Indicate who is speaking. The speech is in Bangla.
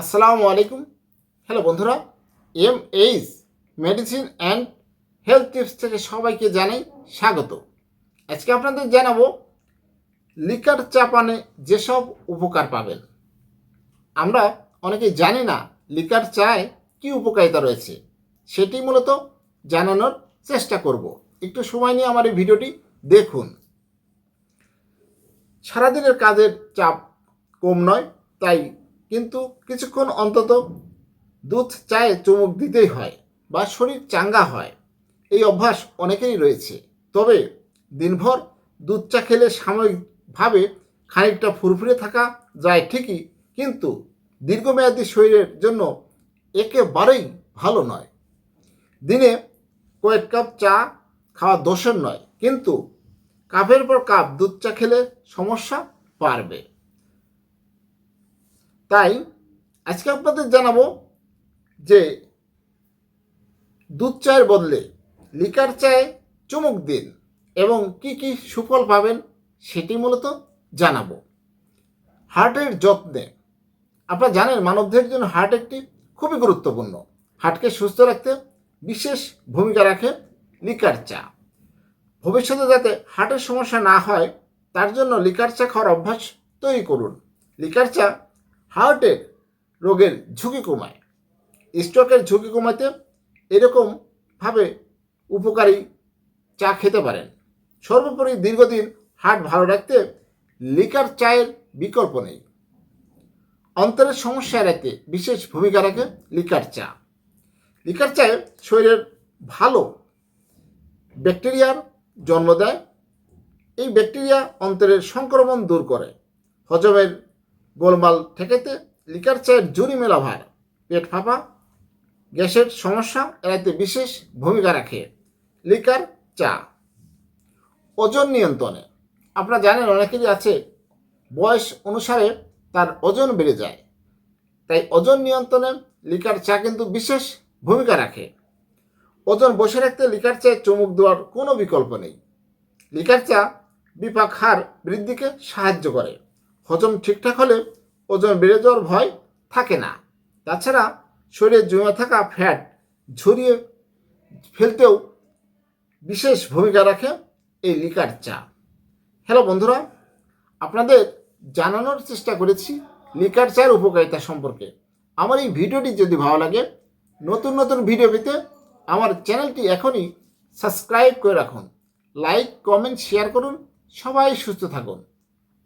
Speaker 1: আসসালামু আলাইকুম। হ্যালো বন্ধুরা, M H medicine and health tips থেকে সবাইকে জানাই স্বাগত। আজকে আপনাদের জানাব, লিকার চা পানে যেসব উপকার পাবেন। আমরা অনেকে জানি না লিকার চায় কী উপকারিতা রয়েছে, সেটি মূলত জানানোর চেষ্টা করব। একটু সময় নিয়ে আমার এই ভিডিওটি দেখুন। সারাদিনের কাজের চাপ কম নয়, তাই কিন্তু কিছুক্ষণ অন্তত দুধ চায়ে চুমুক দিতেই হয় বা শরীর চাঙ্গা হয়। এই অভ্যাস অনেকেরই রয়েছে। তবে দিনভর দুধ চা খেলে সাময়িকভাবে খানিকটা ফুরফুরে থাকা যায় ঠিকই, কিন্তু দীর্ঘমেয়াদী শরীরের জন্য একেবারেই ভালো নয়। দিনে কয়েক কাপ চা খাওয়া দোষের নয়, কিন্তু কাপের পর কাপ দুধ চা খেলে সমস্যা বাড়বে। তাই আজকে আপনাদের জানাব যে দুধ চায়ের বদলে লিকার চায়ে চুমুক দিন এবং কি কি সুফল পাবেন সেটি মূলত জানাব। হার্টের যত্নে, আপনারা জানেন মানবদের জন্য হার্ট একটি খুবই গুরুত্বপূর্ণ। হার্টকে সুস্থ রাখতে বিশেষ ভূমিকা রাখে লিকার চা। ভবিষ্যতে যাতে হার্টের সমস্যা না হয়, তার জন্য লিকার চা খাওয়ার অভ্যাস তৈরি করুন। লিকার চা হার্টের রোগের ঝুঁকি কমায়। স্ট্রোকের ঝুঁকি কমাতে এরকমভাবে উপকারী চা খেতে পারেন। সর্বোপরি দীর্ঘদিন হার্ট ভালো রাখতে লিকার চায়ের বিকল্প নেই। অন্তরের সমস্যা এড়াতে বিশেষ ভূমিকা রাখে লিকার চা। লিকার চায়ে শরীরের ভালো ব্যাকটেরিয়ার জন্ম দেয়। এই ব্যাকটেরিয়া অন্তরের সংক্রমণ দূর করে। হজমের গোলমাল ঠেকাতে লিকার চায়ের জুরি মেলা ভার। পেট ফাঁপা, গ্যাসের সমস্যা এড়াতে বিশেষ ভূমিকা রাখে লিকার চা। ওজন নিয়ন্ত্রণে, আপনারা জানেন অনেকেরই আছে, বয়স অনুসারে তার ওজন বেড়ে যায়। তাই ওজন নিয়ন্ত্রণে লিকার চা কিন্তু বিশেষ ভূমিকা রাখে। ওজন বসে রাখতে লিকার চায়ে চুমুক দেওয়ার কোনো বিকল্প নেই। লিকার চা বিপাক হার বৃদ্ধিকে সাহায্য করে। হজম ঠিকঠাক হলে ওজন বেড়ে যাওয়ার ভয় থাকে না। তাছাড়া শরীরে জমে থাকা ফ্যাট ঝরিয়ে ফেলতেও বিশেষ ভূমিকা রাখে এই লিকার চা। হ্যালো বন্ধুরা, আপনাদের জানানোর চেষ্টা করেছি লিকার চার উপকারিতা সম্পর্কে। আমার এই ভিডিওটি যদি ভালো লাগে, নতুন নতুন ভিডিও পেতে আমার চ্যানেলটি এখনই সাবস্ক্রাইব করে রাখুন। লাইক কমেন্ট শেয়ার করুন। সবাই সুস্থ থাকুন।